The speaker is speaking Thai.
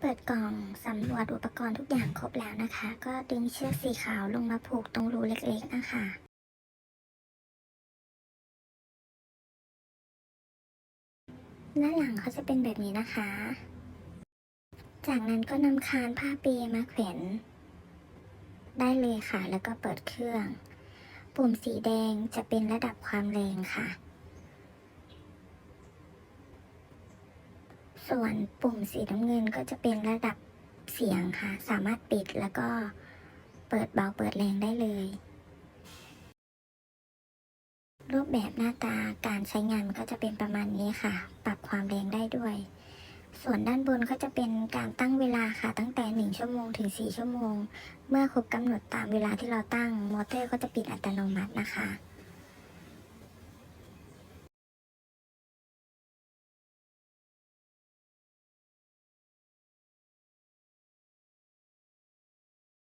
เปิดกล่องสำรวจอุปกรณ์ทุกอย่างครบแล้วนะคะ ก็ดึงเชือกสีขาวลงมาผูกตรงรูเล็กๆนะคะด้านหลังเขาจะเป็นแบบนี้นะคะ จากนั้นก็นำคานผ้าเปมาแขวนได้เลยค่ะ แล้วก็เปิดเครื่อง ปุ่มสีแดงจะเป็นระดับความแรงค่ะ ส่วนปุ่มสีน้ำเงินก็จะเป็นระดับเสียงค่ะ สามารถปิดแล้วก็เปิดเบาเปิดแรงได้เลย รูปแบบหน้าตาการใช้งานก็จะเป็นประมาณนี้ค่ะ ปรับความแรงได้ด้วย ส่วนด้านบนก็จะเป็นการตั้งเวลาค่ะ ตั้งแต่ 1 ชั่วโมงถึง 4 ชั่วโมง เมื่อครบกำหนดตามเวลาที่เราตั้ง มอเตอร์ก็จะปิดอัตโนมัตินะคะ